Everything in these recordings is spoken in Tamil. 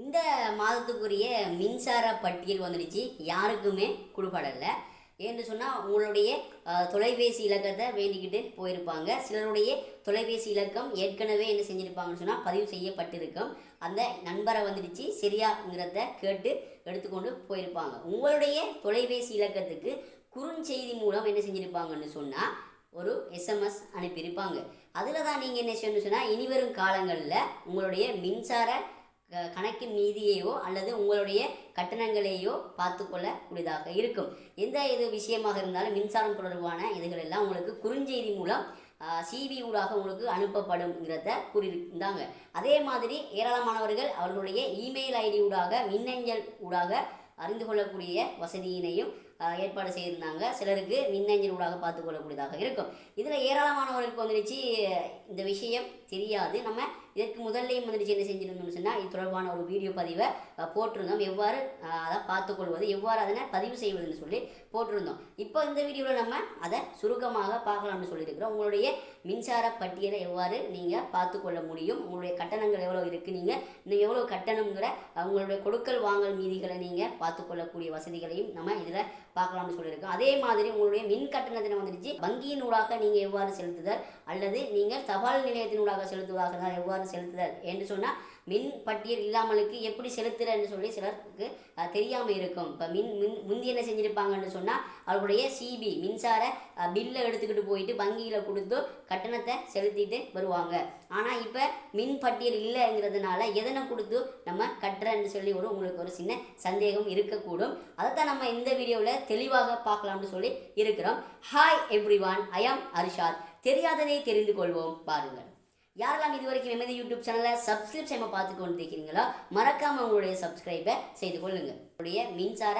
இந்த மாதத்துக்குரிய மின்சார பட்டியல் வந்துடுச்சு. யாருக்குமே கொடுப்படலை. ஏன்னு சொன்னால் உங்களுடைய தொலைபேசி இலக்கத்தை வேண்டிக்கிட்டு போயிருப்பாங்க. சிலருடைய தொலைபேசி இலக்கம் ஏற்கனவே என்ன செஞ்சுருப்பாங்கன்னு சொன்னால் பதிவு செய்யப்பட்டிருக்கும். அந்த நண்பரை வந்துடுச்சு சரியாங்கிறத கேட்டு எடுத்துக்கொண்டு போயிருப்பாங்க. உங்களுடைய தொலைபேசி இலக்கத்துக்கு குறுஞ்செய்தி மூலம் என்ன செஞ்சுருப்பாங்கன்னு சொன்னால் ஒரு எஸ்எம்எஸ் அனுப்பியிருப்பாங்க. அதில் தான் நீங்கள் என்ன செய்யணும்னு சொன்னால் இனிவரும் காலங்களில் உங்களுடைய மின்சார கணக்கின் மீதியையோ அல்லது உங்களுடைய கட்டணங்களையோ பார்த்துக்கொள்ளக்கூடியதாக இருக்கும். எந்த இது விஷயமாக இருந்தாலும் மின்சாரம் தொடர்பான இதுகள் எல்லாம் உங்களுக்கு குறுஞ்செய்தி மூலம் சிவி ஊடாக உங்களுக்கு அனுப்பப்படும்ங்கிறத கூறியிருந்தாங்க. அதே மாதிரி ஏராளமானவர்கள் அவர்களுடைய இமெயில் ஐடி ஊடாக மின்னஞ்சல் ஊடாக அறிந்து கொள்ளக்கூடிய வசதியினையும் ஏற்பாடு செய்திருந்தாங்க. சிலருக்கு மின்னஞ்சல் ஊடாக பார்த்து கொள்ளக்கூடியதாக இருக்கும். இதில் ஏராளமானவர்களுக்கு வந்துடுச்சு. இந்த விஷயம் தெரியாது. நம்ம இதற்கு முதல்லையும் வந்துடுச்சு என்ன செஞ்சிருந்தோம்னு சொன்னால் இது தொடர்பான ஒரு வீடியோ பதிவை போட்டிருந்தோம். எவ்வாறு அதை பார்த்துக்கொள்வது எவ்வாறு அதனை பதிவு செய்வதுன்னு சொல்லி போட்டிருந்தோம். இப்போ இந்த வீடியோவில் நம்ம அதை சுருக்கமாக பார்க்கலாம்னு சொல்லியிருக்கிறோம். உங்களுடைய மின்சார பட்டியலை எவ்வாறு நீங்கள் பார்த்துக்கொள்ள முடியும்? உங்களுடைய கட்டணங்கள் எவ்வளோ இருக்குது நீங்கள் இன்னும் எவ்வளோ கட்டணங்கிற உங்களுடைய கொடுக்கல் வாங்கல் மீதிகளை நீங்கள் பார்த்துக்கொள்ளக்கூடிய வசதிகளையும் நம்ம இதில் பார்க்கலாம்னு சொல்லியிருக்கோம். அதே மாதிரி உங்களுடைய மின் கட்டணத்தினை வந்துடுச்சு. வங்கியின் ஊடாக நீங்கள் எவ்வாறு செலுத்துதல் அல்லது நீங்கள் தபால் நிலையத்தினூடாக செலுத்துவதாக எவ்வாறு எவ்வாறு செலுத்துதல் என்று சொன்னால் மின் பட்டியல் இல்லாமலுக்கு எப்படி செலுத்துறன்னு சொல்லி சிலருக்கு தெரியாமல் இருக்கும். இப்போ மின் மின் முந்தி என்ன செஞ்சுருப்பாங்கன்னு சொன்னால் அவர்களுடைய சிபி மின்சார பில்லை எடுத்துக்கிட்டு போயிட்டு வங்கியில் கொடுத்து கட்டணத்தை செலுத்திட்டு வருவாங்க. ஆனால் இப்போ மின் பட்டியல் இல்லைங்கிறதுனால எதனை கொடுத்து நம்ம கட்டுறேன்னு சொல்லி ஒரு உங்களுக்கு ஒரு சின்ன சந்தேகம் இருக்கக்கூடும். அதைத்தான் நம்ம இந்த வீடியோவில் தெளிவாக பார்க்கலாம்னு சொல்லி இருக்கிறோம். ஹாய் எவ்ரிவான் ஐ ஆம் அரிஷாத் தெரியாததை தெரிந்து கொள்வோம். பாருங்கள். யாரெல்லாம் இது வரைக்கும் எமது யூடியூப் சேனலை சப்ஸ்கிரைப் செய்யாமல் பார்த்து கொண்டு இருக்கிறீங்களோ மறக்காமல் உங்களுடைய சப்ஸ்கிரைபை செய்து கொள்ளுங்கள் உங்களுடைய மின்சார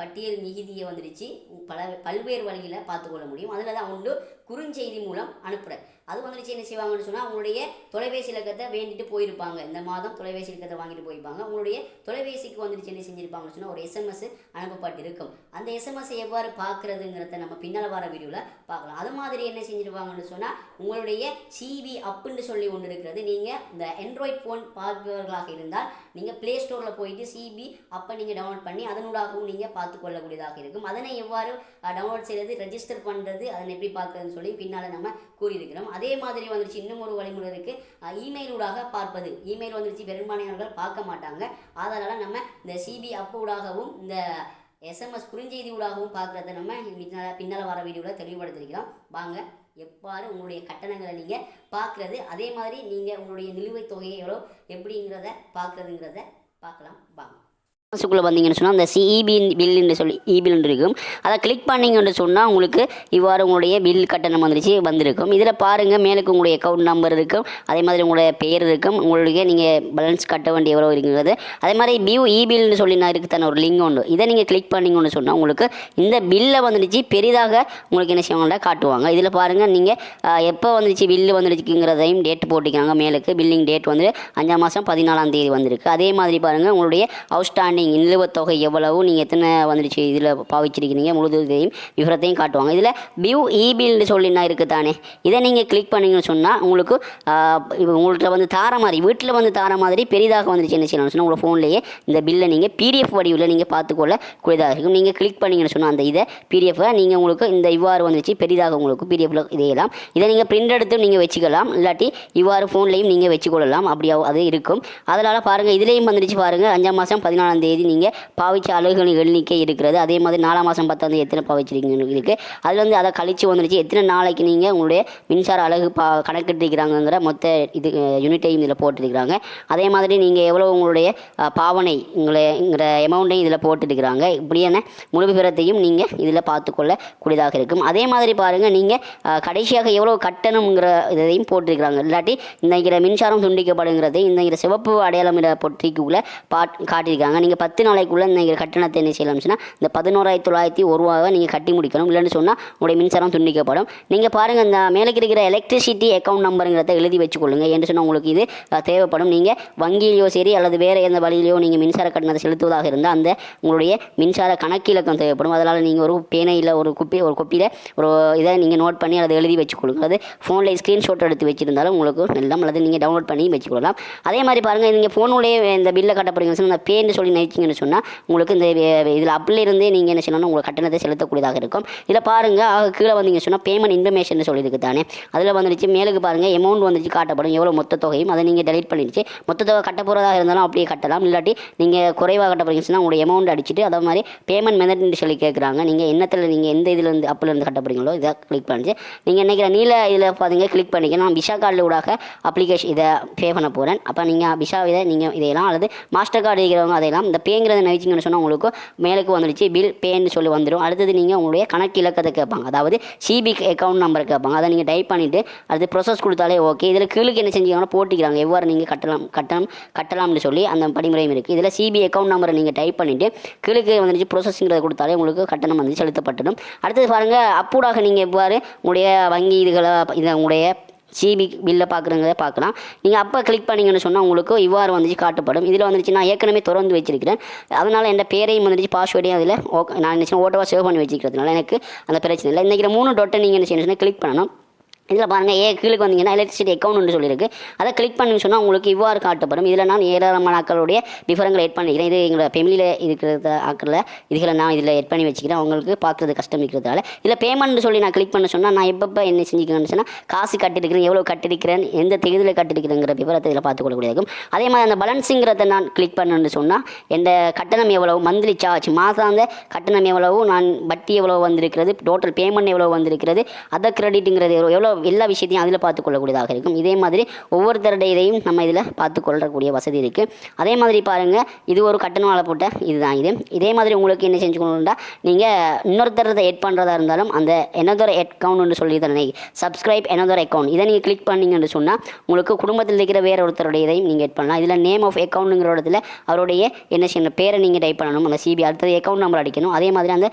பட்டியல் நிகிதியை வந்துடுச்சு பல பல்வேறு வழியில் பார்த்துக்கொள்ள முடியும். அதில் தான் உண்டு குறுஞ்செய்தி மூலம் அனுப்புகிற அது வந்துடுச்சு என்ன செய்வாங்கன்னு சொன்னால் அவங்களுடைய தொலைபேசி இலக்கத்தை வேண்டிட்டு போயிருப்பாங்க. இந்த மாதம் தொலைபேசி இலக்கத்தை வாங்கிட்டு போயிருப்பாங்க. அவங்களுடைய தொலைபேசிக்கு வந்துடுச்சு என்ன செஞ்சிருப்பாங்கன்னு சொன்னால் ஒரு எஸ்எம்எஸ் அனுப்பப்பட்டிருக்கும். அந்த எஸ்எம்எஸ் எவ்வாறு பார்க்குறதுங்கிறத நம்ம பின்னால் வர வீடியோவில் பார்க்கலாம். அது மாதிரி என்ன செஞ்சிருப்பாங்கன்னு சொன்னால் உங்களுடைய சிபி அப்புன்னு சொல்லி ஒன்று இருக்கிறது. நீங்கள் இந்த ஆண்ட்ராய்ட் ஃபோன் பார்ப்பவர்களாக இருந்தால் நீங்கள் ப்ளே ஸ்டோரில் போயிட்டு சிபி அப்போ நீங்கள் டவுன்லோட் பண்ணி அதனூடாகவும் நீங்கள் பார்த்துக்கொள்ளக்கூடியதாக இருக்கும். அதனை எவ்வாறு டவுன்லோட் செய்கிறது ரெஜிஸ்டர் பண்ணுறது அதனை எப்படி பார்க்குறதுன்னு சொல்லி பின்னால் நம்ம கூறியிருக்கிறோம். அதே மாதிரி வந்துருச்சு. இன்னும் ஒரு வழிமுறை இருக்குது இமெயில் ஊடாக பார்ப்பது. இமெயில் வந்துருச்சு. பெரும்பாலானவர்கள் பார்க்க மாட்டாங்க. அதனால் நம்ம இந்த சிபி அப் ஊடாகவும் இந்த எஸ்எம்எஸ் குறுஞ்செய்தி ஊடாகவும் பார்க்குறத நம்ம பின்னால் பின்னால் வர வீடியோவில் தெளிவுபடுத்திருக்கிறோம் வாங்க எவ்வாறு உங்களுடைய கட்டணங்களை நீங்கள் பார்க்குறது அதே மாதிரி நீங்கள் உங்களுடைய நிலுவைத் தொகையை எவ்வளோ எப்படிங்கிறத பார்க்குறதுங்கிறத பார்க்கலாம். வாங்க. மாதத்துக்குள்ளே வந்தீங்கன்னு சொன்னால் அந்த சிஇபி பில்லுன்னு சொல்லி e இபில் இருக்கும். அதை கிளிக் பண்ணீங்கன்னு சொன்னால் உங்களுக்கு இவ்வாறு உங்களுடைய பில் கட்டணம் வந்துருச்சு வந்திருக்கும். இதில் பாருங்கள் மேலுக்கு உங்களுடைய அக்கௌண்ட் நம்பர் இருக்கும் அதே மாதிரி உங்களுடைய பெயர் இருக்கும் உங்களுடைய நீங்கள் பேலன்ஸ் கட்ட வேண்டிய எவ்வளோ இருக்குங்கிறது. அதே மாதிரி பியூ இபில்னு சொல்லி நான் இருக்கு தானே ஒரு லிங்க் உண்டு. இதை நீங்கள் கிளிக் பண்ணீங்கன்னு சொன்னால் உங்களுக்கு இந்த பில்லை வந்துடுச்சு பெரிதாக உங்களுக்கு என்ன செய்வாங்கன்னா காட்டுவாங்க. இதில் பாருங்கள் நீங்கள் எப்போ வந்துடுச்சு பில்லு வந்துடுச்சுங்கிறதையும் டேட் போட்டிருக்காங்க மேலுக்கு. பில்லிங் டேட் வந்து அஞ்சாம் மாதம் பதினாலாம் தேதி வந்திருக்கு. அதே மாதிரி பாருங்கள் உங்களுடைய அவுட்ஸ்டாண்டிங் நிலுவைத் தொகை எவ்வளவு? நீங்கள் எத்தனை வந்துடுச்சு இதில் பாவிச்சிருக்கிறீங்க. முழுதையும் விவரத்தையும் காட்டுவாங்க. இதில் வியூ இபில்னு சொல்லினா இருக்குது தானே இதை நீங்கள் கிளிக் பண்ணீங்கன்னு சொன்னால் உங்களுக்கு உங்கள்கிட்ட வந்து தார மாதிரி வீட்டில் வந்து தார மாதிரி பெரிதாக வந்துருச்சு. என்ன செய்யணும்னு சொன்னால் உங்கள் ஃபோன்லேயே இந்த பில்லை நீங்கள் பிடிஎஃப் வடிவில் நீங்கள் பார்த்துக்கொள்ள கூடியதாக இருக்கும். நீங்கள் கிளிக் பண்ணீங்கன்னு சொன்னால் அந்த இதை பிடிஎஃபை நீங்கள் உங்களுக்கு இந்த இவ்வாறு வந்துருச்சு பெரிதாக உங்களுக்கு பிடிஎஃப்ல இதையெல்லாம் இதை நீங்கள் பிரிண்ட் எடுத்து நீங்கள் வச்சுக்கலாம். இல்லாட்டி இவ்வாறு ஃபோன்லேயும் நீங்கள் வச்சுக்கொள்ளலாம். அப்படி அது இருக்கும். அதனால் பாருங்கள் இதுலேயும் வந்துடுச்சு பாருங்கள் அஞ்சாம் மாதம் பதினாலாம் தேதி நீங்கள் பாவிச்ச அலகுகளின் எண்ணிக்கை இருக்கிறது. அதே மாதிரி நாலாம் மாதம் பத்தாம் தேதி எத்தனை பாவிச்சிருக்கீங்க இருக்குது அதில் வந்து அதை கழிச்சு வந்துருச்சு. எத்தனை நாளைக்கு நீங்கள் உங்களுடைய மின்சார அலகு பா கணக்கிட்டிருக்கிறாங்கங்கிற மொத்த இது யூனிட்டையும் இதில் போட்டிருக்கிறாங்க. அதே மாதிரி நீங்கள் எவ்வளோ உங்களுடைய பாவனை உங்களைங்கிற அமௌண்ட்டையும் இதில் போட்டுருக்கிறாங்க. இப்படியான முழு விவரத்தையும் நீங்கள் இதில் பார்த்துக்கொள்ள கூடியதாக இருக்கும். அதே மாதிரி பாருங்கள் நீங்கள் கடைசியாக எவ்வளோ கட்டணம்ங்கிற இதையும் போட்டிருக்கிறாங்க. இல்லாட்டி இந்த மின்சாரம் துண்டிக்கப்படுங்கிறது இந்த சிவப்பு அடையாளம் பொட்டிக்குள்ளே பாட் காட்டியிருக்காங்க. நீங்கள் பத்து நாளைக்குள்ளே நீங்கள் கட்டணத்தை என்ன செய்யலாம்? சொன்னால் இந்த பதினோராயிரத்தி தொள்ளாயிரத்தி ஒரு ரூபாவை நீங்கள் கட்டி முடிக்கணும். இல்லைன்னு சொன்னால் உங்களுடைய மின்சாரம் துண்டிக்கப்படும். நீங்கள் பாருங்கள் இந்த மேலே இருக்கிற எலக்ட்ரிசிட்டி அக்கௌண்ட் நம்பருங்கிறத எழுதி வச்சுக்கொள்ளுங்க. என்று சொன்னால் உங்களுக்கு இது தேவைப்படும். நீங்கள் வங்கியிலையோ சரி அல்லது வேறு எந்த வழியிலையோ நீங்கள் மின்சார கட்டணத்தை செலுத்துவதாக இருந்தால் அந்த உங்களுடைய மின்சார கணக்கிலக்கம் தேவைப்படும். அதனால் நீங்கள் ஒரு பேனையில் ஒரு குப்பி ஒரு கொப்பியில் ஒரு இதை நீங்கள் நோட் பண்ணி அதை எழுதி வச்சுக்கொள்ளுங்க. அது ஃபோனில் ஸ்க்ரீன்ஷாட் எடுத்து வச்சிருந்தாலும் உங்களுக்கு நல்லம் அல்லது நீங்கள் டவுன்லோட் பண்ணி வச்சுக்கொள்ளலாம். அதே மாதிரி பாருங்கள் நீங்கள் ஃபோனுடைய இந்த பில்லை கட்ட போகிறீங்கன்னு அந்த பேன்னு சொல்லி நினைச்சிங்கன்னு சொன்னால் உங்களுக்கு இந்த இதில் அப்பில் இருந்தே நீங்கள் என்ன செய்யணும்னா உங்களுக்கு கட்டணத்தை செலுத்தக்கூடியதாக இருக்கும். இதில் பாருங்கள் ஆக கீழே வந்தீங்க சொன்னால் பேமெண்ட் இன்ஃபர்மேஷன் சொல்லியிருக்கு தானே அதில் வந்துருச்சு மேலுக்கு பாருங்கள் அமௌண்ட் வந்துச்சு காட்டப்படும். எவ்வளோ மொத்த தொகையும் அதை நீங்கள் டெலிட் பண்ணிடுச்சு. மொத்த தொகை கட்ட போகிறதா இருந்தாலும் அப்படியே கட்டலாம். இல்லாட்டி நீங்கள் குறைவாக கட்ட போகிறீங்கன்னா சொன்னால் உங்களுடைய அமௌண்ட் அடிச்சுட்டு அதே மாதிரி பேமெண்ட் மெத்தட்னு சொல்லி கேட்குறாங்க நீங்கள் என்னத்தில் நீங்கள் எந்த இதில் இருந்து அப்பில் இதை கிளிக் பண்ணிச்சு நீங்கள் நினைக்கிற நீல இதில் பார்த்தீங்க கிளிக் பண்ணிக்க நான் விஷா கார்டில் ஊடாக அப்ளிகேஷன் இதை பே பண்ண போகிறேன் அப்போ நீங்கள் விஷா இதை நீங்கள் இதையெல்லாம் அல்லது மாஸ்டர் கார்டு இருக்கிறவங்க அதையெல்லாம் இந்த பேங்கிறத நினைச்சிங்கன்னு சொன்னால் உங்களுக்கு மேலுக்கு வந்துடுச்சு பில் பேன்னு சொல்லி வந்துடும் அடுத்தது நீங்கள் உங்களுடைய கணக்கு இலக்கத்தை கேட்பாங்க. அதாவது சிபி அக்கௌண்ட் நம்பர் கேட்பாங்க. அதை நீங்கள் டைப் பண்ணிவிட்டு அடுத்து ப்ரொசஸ் கொடுத்தாலே ஓகே இதில் கீழுக்கு என்ன செஞ்சீங்கன்னா போட்டிக்கிறாங்க. எவ்வாறு நீங்கள் கட்டலாம் கட்டணம் கட்டலாம்னு சொல்லி அந்த படிமுறையும் இருக்குது இதில் சிபி அக்கௌண்ட் நம்பரை நீங்கள் டைப் பண்ணிவிட்டு கீழுக்கு வந்துடுச்சு ப்ரொசஸிங்கிறத கொடுத்தாலே உங்களுக்கு கட்டணம் வந்து செலுத்தப்பட்டுடும். அடுத்தது பாருங்கள் அப்பூடாக நீங்கள் எவ்வாறு உங்களுடைய வங்கி இதுகளை இதை உங்களுடைய சிபி பில்லை பார்க்குறவங்க பார்க்கலாம். நீங்கள் அப்போ கிளிக் பண்ணீங்கன்னு சொன்னால் உங்களுக்கு இவ்வாறு வந்துச்சு காட்டப்படும். இதில் வந்துச்சு நான் ஏற்கனவே திறந்து வச்சிருக்கிறேன். அதனால் என் பேரையும் வந்துச்சு பாஸ்வேர்டையும் அதில் ஓ நான் நினச்சேன் ஓட்டோவாக சேவ் பண்ணி வச்சிருக்கிறதுனால எனக்கு அந்த பிரச்சனை இல்லை. இன்றைக்கி மூணு டொட்டை நீங்கள் என்ன செய்யணும் கிளிக் பண்ணணும். இதில் பாருங்கள் ஏ கீழுக்கு வந்தீங்கன்னா எலக்ட்ரிசிட்டி அக்கௌண்ட்னு சொல்லியிருக்கு. அதை கிளிக் பண்ணி சொன்னால் உங்களுக்கு இவ்வாறு காட்டப்படும். இதில் நான் ஏராளமான ஆக்களுடைய விவரங்களை எட் பண்ணிக்கிறேன். இது எங்களோட ஃபெமிலியில் இருக்கிற ஆக்களில் இதுகளை நான் இதில் எட் பண்ணி வச்சுக்கிறேன். அவங்களுக்கு பார்க்குறது கஷ்டம் இருக்கிறதால இதில் பேமெண்ட் சொல்லி நான் கிளிக் பண்ண சொன்னால் நான் எப்பப்போ என்ன செஞ்சுக்கிறேன்னு சொன்னால் காசு கட்டிருக்கிறேன் எவ்வளோ கட்டிருக்கிறேன் எந்த தேதியில் கட்டிருக்கிறேங்கிற விவரத்தை இதில் பார்த்துக்கொள்ளக்கூடியது இருக்கும் அதே மாதிரி அந்த பலன்ஸுங்கிறத நான் கிளிக் பண்ணணும்னு சொன்னால் எந்த கட்டணம் எவ்வளவு மந்த்லி சார்ஜ் மாதாந்த கட்டணம் எவ்வளவு நான் வட்டி எவ்வளோ வந்திருக்கிறது டோட்டல் பேமெண்ட் எவ்வளோ வந்திருக்கிறது அதை கிரெடிட்டுங்கிறது எவ்வளோ எல்லா விஷயத்தையும் அதில் பார்த்துக்கொள்ளக்கூடியதாக இருக்கும். இதே மாதிரி ஒவ்வொருத்தருடைய இதையும் நம்ம இதில் பார்த்துக்கொள்ளக்கூடிய வசதி இருக்குது அதே மாதிரி பாருங்கள் இது ஒரு கட்டணம் போட்ட இதுதான் இது. இதே மாதிரி உங்களுக்கு என்ன செஞ்சுக்கணும்னா நீங்கள் இன்னொருத்தரத்தை எட் பண்ணுறதா இருந்தாலும் அந்த எனதொரு அக்கௌண்ட்னு சொல்லி தானே சப்ஸ்கிரைப் எனதொரு அக்கௌண்ட் இதை நீங்கள் கிளிக் பண்ணீங்கன்னு சொன்னால் உங்களுக்கு குடும்பத்தில் இருக்கிற வேற ஒருத்தருடைய இதையும் நீங்கள் எட் பண்ணலாம். இதில் நேம் ஆஃப் அக்கௌண்ட்டுங்கிற இடத்துல அவருடைய என்ன செய்யணும் பேரை நீங்கள் டைப் பண்ணணும். அந்த சிபி அடுத்தது அக்கௌண்ட் நம்பர் அடிக்கணும். அதே மாதிரி அந்த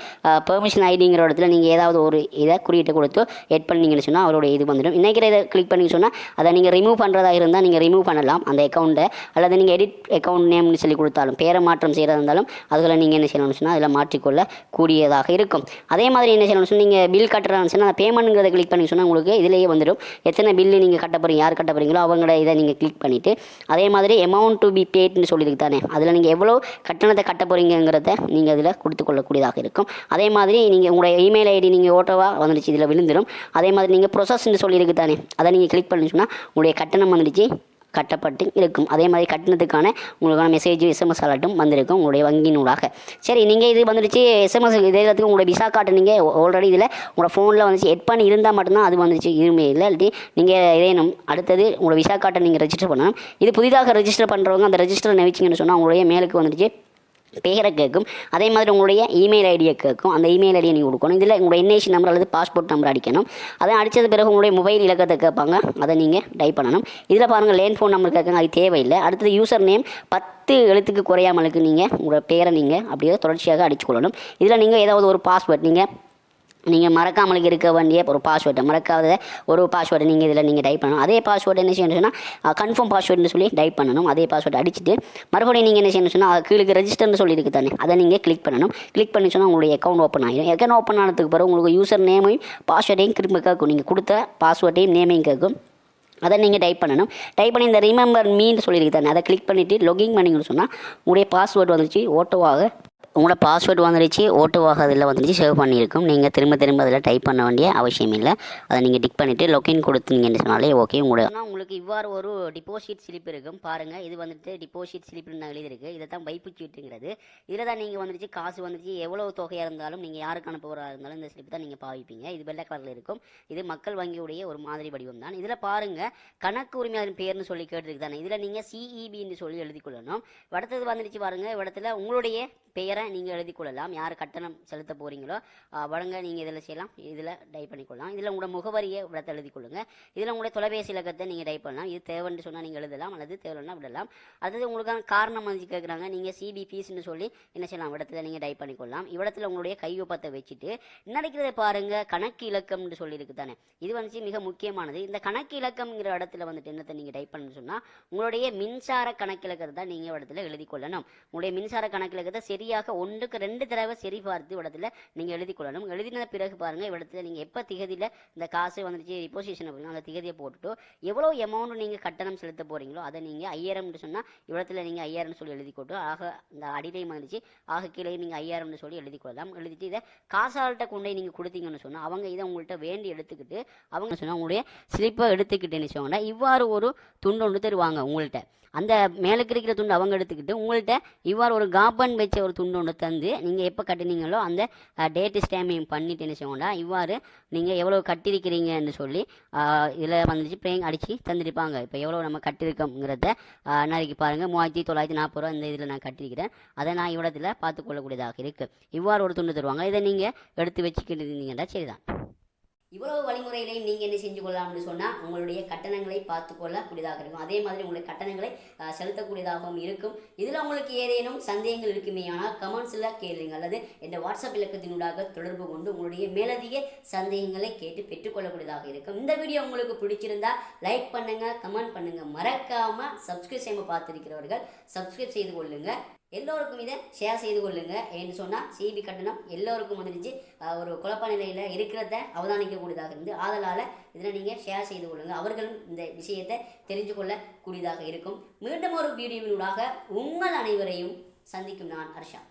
பெர்மிஷன் ஐடிங்கிற இடத்துல நீங்கள் ஏதாவது ஒரு இதை குறியீட்டை கொடுத்து எட் பண்ணீங்கன்னு சொன்னால் அவருடைய இது வந்துடும். இன்றைக்கிற இதை கிளிக் பண்ணி சொன்னால் அதை நீங்கள் ரிமூவ் பண்ணுறதா இருந்தால் நீங்கள் ரிமூவ் பண்ணலாம் அந்த அக்கௌண்ட்டை அல்லது நீங்கள் எடிட் அக்கௌண்ட் நேம்னு சொல்லி கொடுத்தாலும் பேரை மாற்றம் செய்கிறதா இருந்தாலும் அதில் நீங்கள் என்ன செய்யணும்னு சொன்னால் அதில் மாற்றிக்கொள்ள கூடியதாக இருக்கும். அதே மாதிரி என்ன செய்யணும்னு சொன்னால் நீங்கள் பில் கட்டுறான்னு சொன்னால் அந்த பேமெண்ட்ங்கிறத கிளிக் பண்ணி சொன்னால் உங்களுக்கு இதிலேயே வந்துடும். எத்தனை பில்லு நீங்கள் கட்ட போகிறீங்க யார் கட்ட போகிறீங்களோ அவங்களோட இதை நீங்கள் கிளிக் பண்ணிவிட்டு அதே மாதிரி அமௌண்ட் டு பி பேட்னு சொல்லியிருக்கு தானே அதில் நீங்கள் எவ்வளோ கட்டணத்தை கட்ட போகிறீங்கிறத நீங்கள் அதில் கொடுத்து கொள்ளக்கூடியதாக இருக்கும். அதே மாதிரி நீங்கள் உங்களுடைய இமெயில் ஐடி நீங்கள் ஓட்டோவாக வந்துடுச்சு இதில் விழுந்துடும் அதே மாதிரி நீங்கள் ப்ரொசஸ் ப்ரொசஸ்ன்னு சொல்லியிருக்கு தானே அதை நீங்கள் கிளிக் பண்ணி சொன்னால் உங்களுடைய கட்டணம் வந்துடுச்சு கட்டப்பட்டு இருக்கும். அதே மாதிரி கட்டணத்துக்கான உங்களுக்கான மெசேஜ் எஸ்எம்எஸ் அலர்ட்டும் வந்திருக்கும் உங்களுடைய வங்கியினூடாக சரி நீங்கள் இது வந்துடுச்சு எஸ்எம்எஸ் இதே எல்லாத்துக்கும் உங்களுடைய விசா கார்டு நீங்கள் ஆல்ரெடி இதில் உங்களோட ஃபோனில் வந்துச்சு. எட் பண்ணி இருந்தால் மட்டும்தான் அது வந்துச்சு இருமே இல்லை. இல்லாட்டி நீங்கள் இதேனும் அடுத்தது உங்களோட விசா கார்டை நீங்கள் ரெஜிஸ்டர் பண்ணணும். இது புதிதாக ரெஜிஸ்டர் பண்ணுறவங்க அந்த ரெஜிஸ்டர் நினைச்சிங்கன்னு சொன்னால் உங்களுடைய மேலுக்கு வந்துடுச்சு. பேரை கேட்கும் அதே மாதிரி உங்களுடைய இமெயில் ஐடியை கேட்கும் அந்த இமெயில் ஐடியை நீங்கள் கொடுக்கணும். இதில் உங்களுடைய என்ஏசி நம்பர் அல்லது பாஸ்போர்ட் நம்பர் அடிக்கணும். அதை அடித்தது பிறகு உங்களுடைய மொபைல் இலக்கத்தை கேட்பாங்க. அதை நீங்கள் டைப் பண்ணணும். இதில் பாருங்கள் லேண்ட் ஃபோன் நம்பர் கேட்குங்க அது தேவையில்லை. அடுத்தது யூசர் நேம் பத்து எழுத்துக்கு குறையாமலுக்கு நீங்கள் உங்களோட பேரை நீங்கள் அப்படியே தொடர்ச்சியாக அடிச்சுக்கொள்ளணும். இதில் நீங்கள் ஏதாவது ஒரு பாஸ்வேர்ட் நீங்கள் நீங்கள் மறக்காமல் இருக்க வேண்டிய ஒரு பாஸ்வேர்டை மறக்காத ஒரு பாஸ்வேர்டை நீங்கள் இதில் நீங்கள் டைப் பண்ணணும். அதே பாஸ்வேர்டு என்ன செய்யணும் சொன்னால் கன்ஃபார்ம் பாஸ்வேர்டுன்னு சொல்லி டைப் பண்ணணும். அதே பாஸ்வேர்டு அடிச்சுட்டு மறுபடியும் நீங்கள் என்ன செய்யணும் சொன்னால் கீழே ரெஜிஸ்டர்னு சொல்லியிருக்கு தானே அதை நீங்கள் கிளிக் பண்ணணும். கிளிக் பண்ணி சொன்னால் உங்களுடைய அக்கௌண்ட் ஓப்பன் ஆகிடும் அக்கௌண்ட் ஓப்பன் ஆனதுக்கு பிறகு உங்களுக்கு யூசர் நேமையும் பாஸ்வேர்டையும் திரும்ப கேட்கும். நீங்கள் கொடுத்த பாஸ்வேர்டையும் நேமையும் கேட்கும். அதை நீங்கள் டைப் பண்ணணும். டைப் பண்ணி இந்த ரிமெம்பர் மீன் சொல்லியிருக்கு தானே அதை கிளிக் பண்ணிவிட்டு லொகின் பண்ணிங்கன்னு சொன்னால் உங்களுடைய பாஸ்வேர்டு வந்துச்சு ஓட்டோவாக உங்களோட பாஸ்வேர்டு வந்துடுச்சு ஓட்டு அதில் வந்துடுச்சு சேவ் பண்ணியிருக்கும். நீங்கள் திரும்ப திரும்ப அதில் டைப் பண்ண வேண்டிய அவசியம் இல்லை. அதை நீங்கள் டிக் பண்ணிவிட்டு லொக்கின் கொடுத்தீங்கன்னு சொன்னாலே ஓகே உங்களோட ஆனால் உங்களுக்கு இவ்வாறு ஒரு டிபாசிட் ஸ்லிப் இருக்கும். பாருங்கள் இது வந்துட்டு டிபாசிட் ஸ்லிப்னு நான் எழுதியிருக்கு. இதை தான் வைப்பு சீட்டுங்கிறது இதில் தான் நீங்கள் வந்துடுச்சு காசு வந்துடுச்சு எவ்வளோ தொகையாக இருந்தாலும் நீங்கள் யாருக்கு அனுப்புவதாக இருந்தாலும் இந்த ஸ்லிப் தான் நீங்கள் பாவிப்பீங்க. இது வெள்ளை கலரில் இருக்கும். இது மக்கள் வங்கியுடைய ஒரு மாதிரி வடிவம் தான். இதில் பாருங்கள் கணக்கு உரிமையாளரின் பேர்னு சொல்லி கேட்டிருக்கு தானே. இதில் நீங்கள் சிஇபின்னு சொல்லி எழுதி கொள்ளணும் அடுத்தது வந்துடுச்சு பாருங்கள் இடத்துல உங்களுடைய பெயர் பெயரை நீங்கள் எழுதி கொள்ளலாம். யார் கட்டணம் செலுத்த போகிறீங்களோ வழங்க நீங்கள் இதில் செய்யலாம். இதில் டைப் பண்ணிக்கொள்ளலாம் இதில் உங்களோட முகவரியை விடத்தை எழுதி கொள்ளுங்கள் இதில் உங்களுடைய தொலைபேசி இலக்கத்தை நீங்கள் டைப் பண்ணலாம். இது தேவைன்னு சொன்னால் நீங்கள் எழுதலாம். அல்லது தேவைன்னா விடலாம். அடுத்தது உங்களுக்கான காரணம் வந்து கேட்குறாங்க நீங்கள் சிபி ஃபீஸ்னு சொல்லி என்ன செய்யலாம்? இடத்துல நீங்கள் டைப் பண்ணிக்கொள்ளலாம் இவ்விடத்தில் உங்களுடைய கையொப்பத்தை வச்சுட்டு நடக்கிறத பாருங்கள் கணக்கு இலக்கம்னு சொல்லியிருக்கு தானே. இது வந்து மிக முக்கியமானது. இந்த கணக்கு இலக்கம்ங்கிற இடத்துல வந்துட்டு என்னத்தை நீங்கள் டைப் பண்ணணும்னு சொன்னால் உங்களுடைய மின்சார கணக்கிலக்கத்தை தான் நீங்கள் இடத்துல எழுதி கொள்ளணும். உங்களுடைய மின்சார கணக்கிலக்கத்தை சரியாக ஒன்றுக்கு ரெண்டு தடவை சரி பார்த்து இடத்துல நீங்கள் எழுதி கொள்ளணும். எழுதின பிறகு பாருங்கள் இடத்துல நீங்கள் எப்போ திகதியில் இந்த காசு வந்துச்சு ரிப்போசிஷன் அந்த திகதியை போட்டுட்டு எவ்வளோ அமௌண்ட் நீங்கள் கட்டணம் செலுத்த போகிறீங்களோ அதை நீங்கள் ஐயாயிரம்னு சொன்னால் இவ்விடத்துல நீங்கள் ஐயாயிரம்னு சொல்லி எழுதி கொண்டு ஆக இந்த அடிலையும் வந்துச்சு ஆக கீழே நீங்கள் ஐயாயிரம்னு சொல்லி எழுதி கொள்ளலாம். எழுதிட்டு இதை காசால்கிட்ட கொண்டு நீங்கள் கொடுத்தீங்கன்னு சொன்னால் அவங்க இதை உங்கள்கிட்ட வேண்டி எடுத்துக்கிட்டு அவங்க சொன்னால் உங்களுடைய ஸ்லிப்பை எடுத்துக்கிட்டேன்னு சொன்னால் இவ்வாறு ஒரு துண்டு ஒன்று தருவாங்க உங்கள்கிட்ட அந்த மேலுக்கு இருக்கிற துண்டு அவங்க எடுத்துக்கிட்டு உங்கள்கிட்ட இவ்வாறு ஒரு காப்பன் வச்ச ஒரு துண்டு ஒன்று தந்து நீங்கள் எப்போ கட்டினீங்களோ அந்த டேட்டு ஸ்டாம்பிங் பண்ணிட்டு என்ன செய்வோம்னா இவ்வாறு நீங்கள் எவ்வளோ கட்டியிருக்கிறீங்கன்னு சொல்லி இதில் வந்துச்சு ப்ரேங் அடித்து தந்திருப்பாங்க. இப்போ எவ்வளோ நம்ம கட்டியிருக்கோங்கிறத நாளைக்கு பாருங்கள் மூவாயிரத்தி தொள்ளாயிரத்தி நாற்பது ரூபா இந்த இதில் நான் கட்டியிருக்கிறேன் அதை நான் இவ்வளோத்தில் பார்த்துக்கொள்ளக்கூடியதாக இருக்குது இவ்வாறு ஒரு துண்டு தருவாங்க. இதை நீங்கள் எடுத்து வச்சுக்கிட்டு இருந்தீங்கன்னா சரிதான். இவ்வளவு வழிமுறைகளையும் நீங்கள் என்ன செஞ்சு கொள்ளலாம்னு சொன்னால் உங்களுடைய கட்டணங்களை பார்த்துக்கொள்ளக்கூடியதாக இருக்கும். அதே மாதிரி உங்களுடைய கட்டணங்களை செலுத்தக்கூடியதாகவும் இருக்கும். இதில் உங்களுக்கு ஏதேனும் சந்தேகங்கள் இருக்குமே ஆனால் கமெண்ட்ஸில் கேளுங்க. அல்லது இந்த வாட்ஸ்அப் இலக்கத்தினூடாக தொடர்பு கொண்டு உங்களுடைய மேலதிக சந்தேகங்களை கேட்டு பெற்றுக்கொள்ளக்கூடியதாக இருக்கும். இந்த வீடியோ உங்களுக்கு பிடிச்சிருந்தா லைக் பண்ணுங்கள் கமெண்ட் பண்ணுங்கள் மறக்காமல் சப்ஸ்கிரைப் செய்யாமல் பார்த்துருக்கிறவர்கள் சப்ஸ்கிரைப் செய்து கொள்ளுங்கள் எல்லோருக்கும் இதை ஷேர் செய்து கொள்ளுங்க. ஏன்னு சொன்னால் சிபி கட்டணம் எல்லோருக்கும் வந்துடுச்சு. ஒரு குழப்ப நிலையில் இருக்கிறத அவதானிக்கக்கூடியதாக இருந்து ஆதலால் இதில் நீங்கள் ஷேர் செய்து கொள்ளுங்க. அவர்களும் இந்த விஷயத்தை தெரிஞ்சு கொள்ளக்கூடியதாக இருக்கும். மீண்டும் ஒரு வீடியோவினூடாக உங்கள் அனைவரையும் சந்திக்கும் நான் ஹர்ஷா.